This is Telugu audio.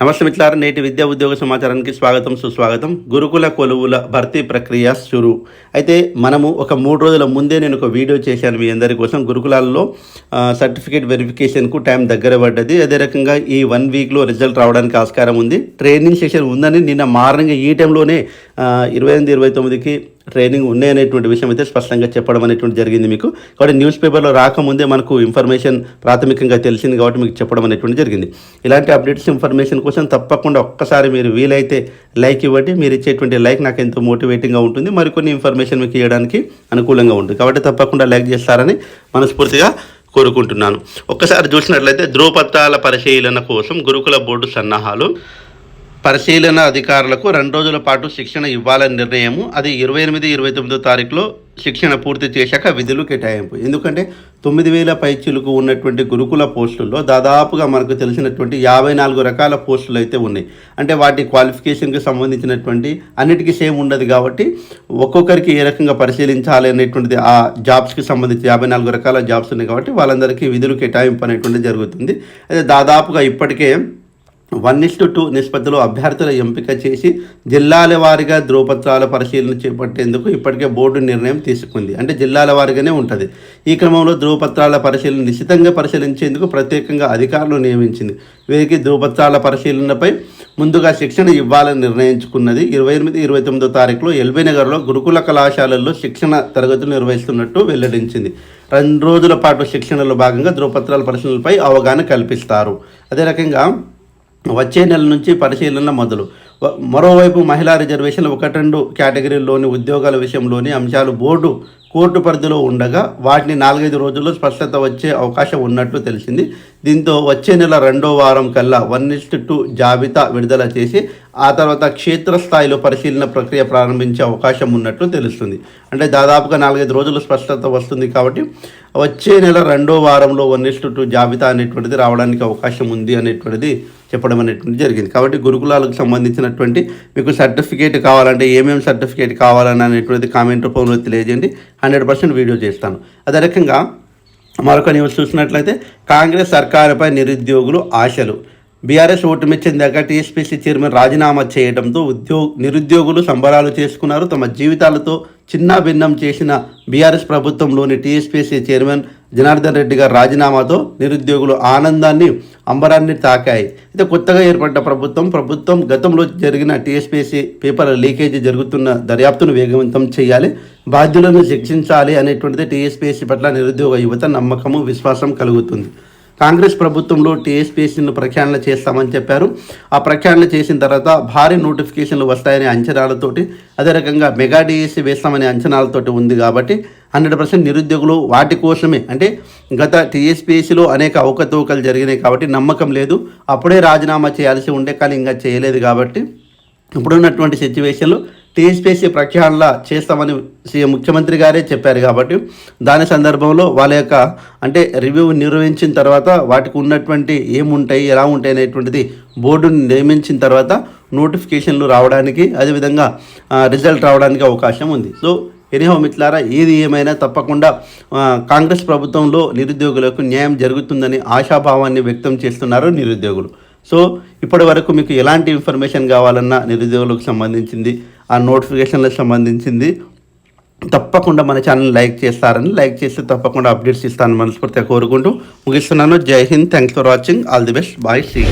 నమస్తే మిత్రులారా నేటి విద్యా ఉద్యోగ సమాచారానికి స్వాగతం సుస్వాగతం. గురుకుల కొలువుల భర్తీ ప్రక్రియ షురు. అయితే మనము ఒక మూడు రోజుల ముందే నేను ఒక వీడియో చేశాను మీ అందరి కోసం. గురుకులాల్లో సర్టిఫికేట్ వెరిఫికేషన్కు టైం దగ్గర పడ్డది. అదే రకంగా ఈ వన్ వీక్లో రిజల్ట్ రావడానికి ఆస్కారం ఉంది. ట్రైనింగ్ సెషన్ ఉందని నిన్న మార్నింగ్ ఈ టైంలోనే ఇరవై ఎనిమిది ఇరవై తొమ్మిదికి ట్రైనింగ్ ఉన్నాయనేటువంటి విషయం అయితే స్పష్టంగా చెప్పడం అనేటువంటి జరిగింది మీకు. కాబట్టి న్యూస్ పేపర్లో రాకముందే మనకు ఇన్ఫర్మేషన్ ప్రాథమికంగా తెలిసింది కాబట్టి మీకు చెప్పడం అనేటువంటి జరిగింది. ఇలాంటి అప్డేట్స్ ఇన్ఫర్మేషన్ కోసం తప్పకుండా ఒక్కసారి మీరు వీలైతే లైక్ ఇవ్వండి. మీరు ఇచ్చేటువంటి లైక్ నాకు ఎంతో మోటివేటింగ్గా ఉంటుంది. మరికొన్ని ఇన్ఫర్మేషన్ మీకు ఇవ్వడానికి అనుకూలంగా ఉంటుంది. కాబట్టి తప్పకుండా లైక్ చేస్తారని మనస్ఫూర్తిగా కోరుకుంటున్నాను. ఒక్కసారి చూసినట్లయితే ధ్రువపత్రాల పరిశీలన కోసం గురుకుల బోర్డు సన్నాహాలు. పరిశీలన అధికారులకు రెండు రోజుల పాటు శిక్షణ ఇవ్వాలని నిర్ణయము. అది ఇరవై ఎనిమిది ఇరవై తొమ్మిదో తారీఖులో శిక్షణ పూర్తి చేశాక విధులు కేటాయింపు. ఎందుకంటే తొమ్మిది వేల పైచులకు ఉన్నటువంటి గురుకుల పోస్టుల్లో దాదాపుగా మనకు తెలిసినటువంటి యాభై నాలుగు రకాల పోస్టులు అయితే ఉన్నాయి. అంటే వాటి క్వాలిఫికేషన్కి సంబంధించినటువంటి అన్నిటికీ సేమ్ ఉండదు కాబట్టి ఒక్కొక్కరికి ఏ రకంగా పరిశీలించాలి అనేటువంటిది ఆ జాబ్స్కి సంబంధించి యాభై నాలుగు రకాల జాబ్స్ ఉన్నాయి కాబట్టి వాళ్ళందరికీ విధులు కేటాయింపు అనేటువంటిది జరుగుతుంది. అయితే దాదాపుగా ఇప్పటికే వన్ ఇస్టు టూ నిష్పత్తిలో అభ్యర్థుల ఎంపిక చేసి జిల్లాల వారీగా ధ్రువపత్రాల పరిశీలన చేపట్టేందుకు ఇప్పటికే బోర్డు నిర్ణయం తీసుకుంది. అంటే జిల్లాల వారీగానే ఉంటుంది. ఈ క్రమంలో ధ్రువపత్రాల పరిశీలన నిశ్చితంగా పరిశీలించేందుకు ప్రత్యేకంగా అధికారులు నియమించింది. వీరికి ధ్రువపత్రాల పరిశీలనపై ముందుగా శిక్షణ ఇవ్వాలని నిర్ణయించుకున్నది. ఇరవై ఎనిమిది ఇరవై తొమ్మిదో తారీఖులో ఎల్బీ నగర్లో గురుకుల కళాశాలల్లో శిక్షణ తరగతులు నిర్వహిస్తున్నట్టు వెల్లడించింది. రెండు రోజుల పాటు శిక్షణలో భాగంగా ధ్రువపత్రాల పరిశీలనపై అవగాహన కల్పిస్తారు. అదే రకంగా వచ్చే నెల నుంచి పరిశీలన మొదలు. మరోవైపు మహిళా రిజర్వేషన్లు ఒకటి రెండు కేటగిరీల్లోని ఉద్యోగాల విషయంలోని అంశాలు బోర్డు కోర్టు పరిధిలో ఉండగా వాటిని నాలుగైదు రోజుల్లో స్పష్టత వచ్చే అవకాశం ఉన్నట్లు తెలిసింది. దీంతో వచ్చే నెల రెండో వారం కల్లా వన్ ఇస్ట్ టూ జాబితా విడుదల చేసి ఆ తర్వాత క్షేత్రస్థాయిలో పరిశీలన ప్రక్రియ ప్రారంభించే అవకాశం ఉన్నట్లు తెలుస్తుంది. అంటే దాదాపుగా నాలుగైదు రోజులు స్పష్టత వస్తుంది కాబట్టి వచ్చే నెల రెండో వారంలో వన్ ఇస్ట్ టూ జాబితా అనేటువంటిది రావడానికి అవకాశం ఉంది అనేటువంటిది చెప్పడం అనేటువంటిది జరిగింది. కాబట్టి గురుకులాలకు సంబంధించినటువంటి మీకు సర్టిఫికేట్ కావాలంటే ఏమేమి సర్టిఫికేట్ కావాలని అనేటువంటిది కామెంట్ రూపంలో తెలియజేయండి. హండ్రెడ్ పర్సెంట్ వీడియో చేస్తాను. అదే రకంగా మరొక న్యూస్ చూసినట్లయితే కాంగ్రెస్ సర్కారుపై నిరుద్యోగులు ఆశలు. బీఆర్ఎస్ ఓటమిచ్చిందాక టీఎస్పీసీ చైర్మన్ రాజీనామా చేయడంతో ఉద్యోగ నిరుద్యోగులు సంబరాలు చేసుకున్నారు. తమ జీవితాలతో చిన్న భిన్నం చేసిన బీఆర్ఎస్ ప్రభుత్వంలోని టీఎస్పీసీ చైర్మన్ జనార్దన్ రెడ్డి గారి రాజీనామాతో నిరుద్యోగులు ఆనందాన్ని అంబరాన్ని తాకాయి. అయితే కొత్తగా ఏర్పడ్డ ప్రభుత్వం ప్రభుత్వం గతంలో జరిగిన టీఎస్పీసీ పేపర్ లీకేజీ జరుగుతున్న దర్యాప్తును వేగవంతం చేయాలి బాధ్యులను శిక్షించాలి అనేటువంటిది టీఎస్పీసీ పట్ల నిరుద్యోగ యువత నమ్మకము విశ్వాసం కలుగుతుంది. కాంగ్రెస్ ప్రభుత్వంలో టీఎస్పీఎస్సీని ప్రఖ్యాళన చేస్తామని చెప్పారు. ఆ ప్రఖ్యాళన చేసిన తర్వాత భారీ నోటిఫికేషన్లు వస్తాయనే అంచనాలతోటి అదే రకంగా మెగా డిఎస్సీ వేస్తామనే అంచనాలతోటి ఉంది కాబట్టి హండ్రెడ్ పర్సెంట్ నిరుద్యోగులు వాటి కోసమే అంటే గత టీఎస్పీఎస్సీలో అనేక అవకతవకలు జరిగినాయి కాబట్టి నమ్మకం లేదు. అప్పుడే రాజీనామా చేయాల్సి ఉండే కానీ ఇంకా చేయలేదు కాబట్టి ఇప్పుడున్నటువంటి సిచ్యువేషన్లో టీఎస్పీఎస్సీ ప్రఖ్యాళన చేస్తామని సీఎం ముఖ్యమంత్రి గారే చెప్పారు కాబట్టి దాని సందర్భంలో వాళ్ళ యొక్క అంటే రివ్యూ నిర్వహించిన తర్వాత వాటికి ఉన్నటువంటి ఏముంటాయి ఎలా ఉంటాయి అనేటువంటిది బోర్డుని నియమించిన తర్వాత నోటిఫికేషన్లు రావడానికి అదేవిధంగా రిజల్ట్ రావడానికి అవకాశం ఉంది. సో ఎనిహో మిత్లారా ఏది ఏమైనా తప్పకుండా కాంగ్రెస్ ప్రభుత్వంలో నిరుద్యోగులకు న్యాయం జరుగుతుందని ఆశాభావాన్ని వ్యక్తం చేస్తున్నారు నిరుద్యోగులు. సో ఇప్పటి వరకు మీకు ఎలాంటి ఇన్ఫర్మేషన్ కావాలన్నా నిరుద్యోగులకు సంబంధించింది ఆ నోటిఫికేషన్లకు సంబంధించింది. తప్పకుండా మన ఛానల్ లైక్ చేస్తారని లైక్ చేస్తే తప్పకుండా అప్డేట్స్ ఇస్తానని మనస్ఫూర్తిగా కోరుకుంటూ ముగిస్తున్నాను. జై Hind. Thanks for watching. All the best. Bye. See